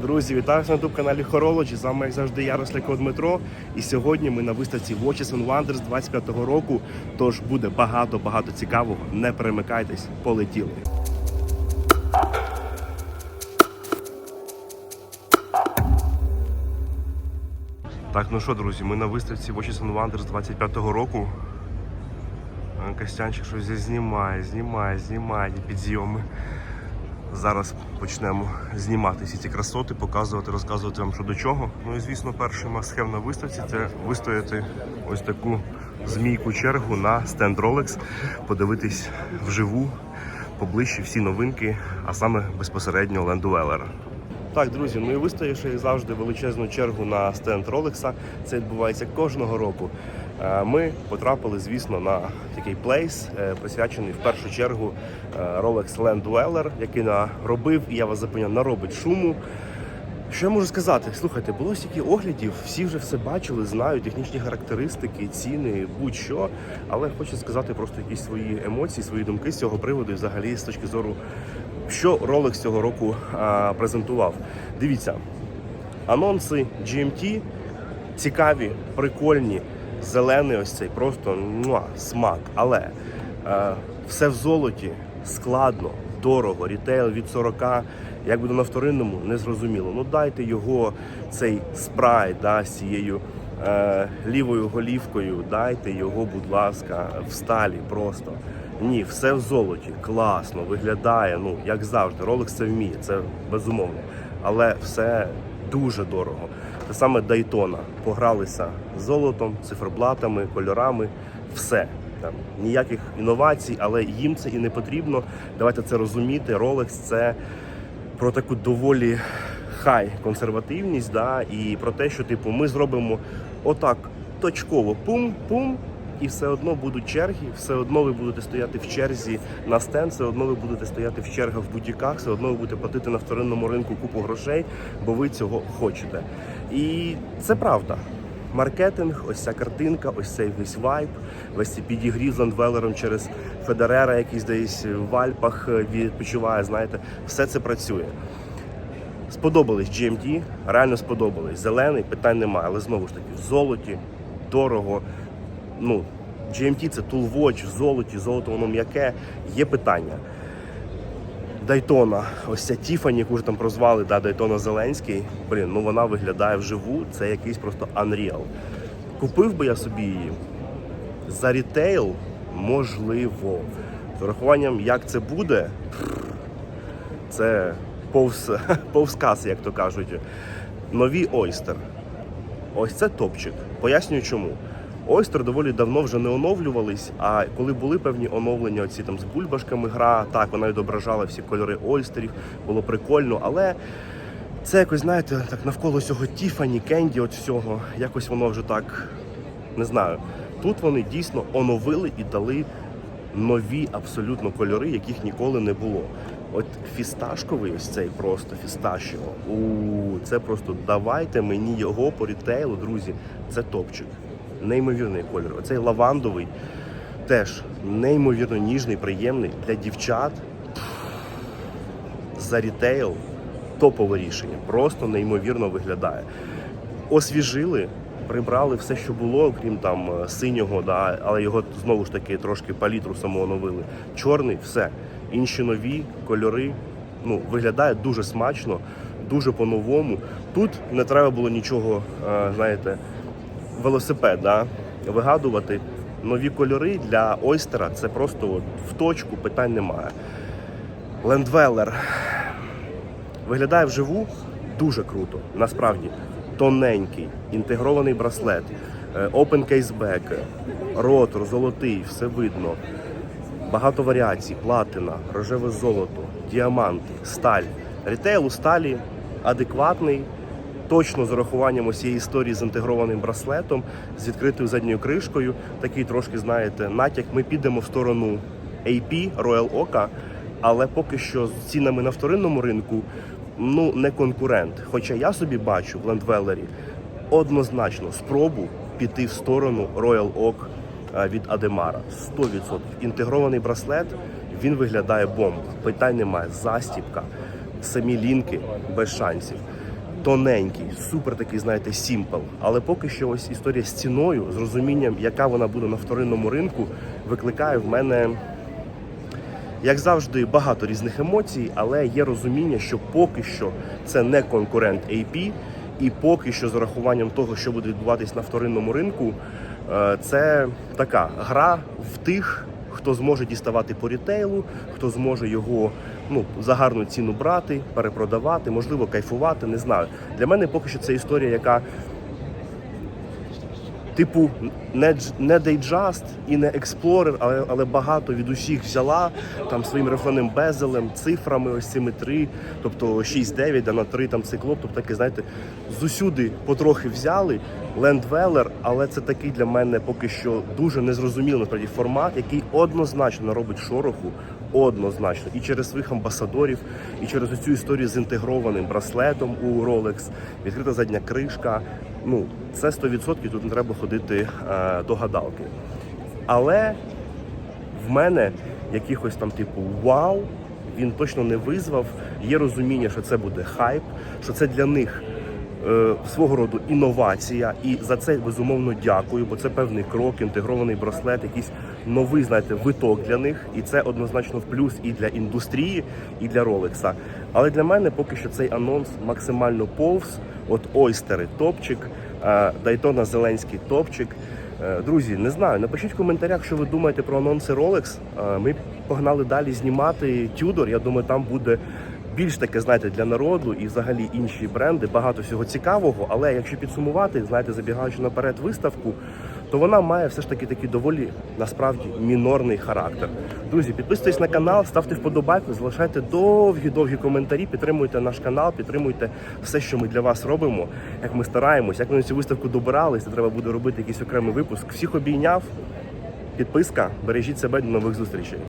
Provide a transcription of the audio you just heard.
Друзі, вітаю на youtube каналі Horology. З вами, як завжди, я Росляко Дмитро. І сьогодні ми на виставці Watches and Wonders 25-го року. Тож буде багато-багато цікавого. Не перемикайтесь, полетіли. Так, ну що, друзі, ми на виставці Watches and Wonders 25-го року. Костянчик щось знімає, знімає, знімає підйоми. Зараз почнемо знімати всі ці красоти, показувати, розказувати вам що до чого. Ну і звісно, перший мастхев на виставці це вистояти ось таку змійку чергу на стенд Rolex, подивитись вживу, поближче всі новинки, а саме безпосередньо Лендуелера. Так, друзі, ну і вистоявши завжди величезну чергу на стенд Ролекса. Це відбувається кожного року. Е, Ми потрапили, звісно, на такий плейс, е, присвячений в першу чергу е, Rolex Land Dweller, який наробив, і я вас запевняю, наробить шуму. Що я можу сказати? Слухайте, було стільки оглядів, всі вже все бачили, знають технічні характеристики, ціни, будь-що. Але хочу сказати просто якісь свої емоції, свої думки з цього приводу, і взагалі з точки зору, що Rolex цього року а, презентував. Дивіться, анонси GMT цікаві, прикольні, зелений ось цей, просто муа, смак. Але е, все в золоті, складно, дорого, рітейл від 40, як буде на вторинному, не зрозуміло. Ну дайте його цей спрайт да, з цією е, лівою голівкою, дайте його, будь ласка, в сталі просто. Ні, все в золоті, класно, виглядає, ну як завжди. Rolex це вміє, це безумовно. Але все дуже дорого. Саме Дайтона. Погралися золотом, циферблатами, кольорами, все. Там ніяких інновацій, але їм це і не потрібно. Давайте це розуміти. Rolex це про таку доволі хай консервативність, да, і про те, що типу ми зробимо отак точково пум-пум. І все одно будуть черги, все одно ви будете стояти в черзі на стенд, все одно ви будете стояти в чергах в бутіках, все одно ви будете платити на вторинному ринку купу грошей, бо ви цього хочете. І це правда. Маркетинг, ось ця картинка, ось цей весь вайб, весь цей підігрів з ландвелером через Федерера, якийсь десь в Альпах е, відпочиває. Знаєте, все це працює. Сподобались GMT, реально сподобались. Зелений, питань немає, але знову ж таки, в золоті, дорого. Ну, GMT це Toolwatch в золоті, золото воно м'яке, є питання. Дайтона, ось ця Тіфані, яку ж там прозвали, да, Дайтона Зеленський. Блін, ну вона виглядає вживу, це якийсь просто Unreal. Купив би я собі її за рітейл, можливо. З урахуванням, як це буде, це повз, повз як то кажуть. Нові Oyster. Ось це топчик. Пояснюю чому. Oyster доволі давно вже не оновлювались, а коли були певні оновлення, оці там з бульбашками гра, так вона відображала всі кольори ойстерів, було прикольно, але це якось, знаєте, так навколо цього Тіфані, Кенді, от всього, якось воно вже так не знаю. Тут вони дійсно оновили і дали нові абсолютно кольори, яких ніколи не було. От фісташковий ось цей просто фісташіо. У це просто давайте мені його по рітейлу, друзі. Це топчик. Неймовірний кольор. Оцей лавандовий теж неймовірно ніжний, приємний для дівчат. За рітейл топове рішення. Просто неймовірно виглядає. Освіжили, прибрали все, що було, окрім там е, синього, да, але його знову ж таки трошки палітру самого оновили. Чорний, все. Інші нові кольори. Ну, виглядає дуже смачно, дуже по-новому. Тут не треба було нічого, е, знаєте, велосипед, да, вигадувати. Нові кольори для ойстера це просто от в точку, питань немає. Лендвелер виглядає вживу дуже круто. Насправді тоненький, інтегрований браслет, е, open back, ротор, золотий, все видно. Багато варіацій, платина, рожеве золото, діаманти, сталь. Рітейл у сталі адекватний, точно з урахуванням усієї історії з інтегрованим браслетом, з відкритою задньою кришкою. Такий трошки, знаєте, натяк. Ми підемо в сторону AP, Royal Oka, але поки що з цінами на вторинному ринку ну не конкурент. Хоча я собі бачу в Лендвелері однозначно спробу піти в сторону Royal Oak е, від Адемара. 100%. Інтегрований браслет він виглядає бомба. Питань немає. Застіпка, самі лінки без шансів. Тоненький, супер такий, знаєте, сімпл. Але поки що ось історія з ціною, з розумінням, яка вона буде на вторинному ринку, викликає в мене як завжди, багато різних емоцій, але є розуміння, що поки що це не конкурент AP, і поки що з урахуванням того, що буде відбуватись на вторинному ринку, е, це така гра в тих, хто зможе діставати по рітейлу, хто зможе його ну за гарну ціну брати, перепродавати, можливо, кайфувати. Не знаю. Для мене поки що це історія, яка типу не, не Дейджаст і не Explorer, але, але багато від усіх взяла там своїм рефленим безелем, цифрами, ось цими три, тобто 6-9, а на 3 там циклоп, тобто таке, знаєте, з усюди потрохи взяли. Лендвелер, але це такий для мене поки що дуже незрозумілий насправді формат, який однозначно робить шороху, однозначно, і через своїх амбасадорів, і через цю історію з інтегрованим браслетом у Rolex, відкрита задня кришка. Ну, це 100%, тут не треба ходити е, до гадалки. Але в мене якихось там типу вау, він точно не визвав. Є розуміння, що це буде хайп, що це для них е, свого роду інновація, і за це безумовно дякую, бо це певний крок, інтегрований браслет, якийсь новий, знаєте, виток для них, і це однозначно в плюс і для індустрії, і для Ролекса. Але для мене поки що цей анонс максимально повз. От ойстери топчик, е, Дайтона Зеленський топчик. Е, Друзі, не знаю, напишіть в коментарях, що ви думаєте про анонси Rolex. Е, Ми погнали далі знімати Тюдор. Я думаю, там буде більш таке, знаєте, для народу і взагалі інші бренди. Багато всього цікавого. Але якщо підсумувати, знаєте, забігаючи наперед виставку, то вона має все ж таки такий доволі насправді мінорний характер. Друзі, підписуйтесь на канал, ставте вподобайку, залишайте довгі-довгі коментарі, підтримуйте наш канал, підтримуйте все, що ми для вас робимо, як ми стараємось, як ми на цю виставку добиралися. Треба буде робити якийсь окремий випуск. Всіх обійняв. Підписка, бережіть себе до нових зустрічей.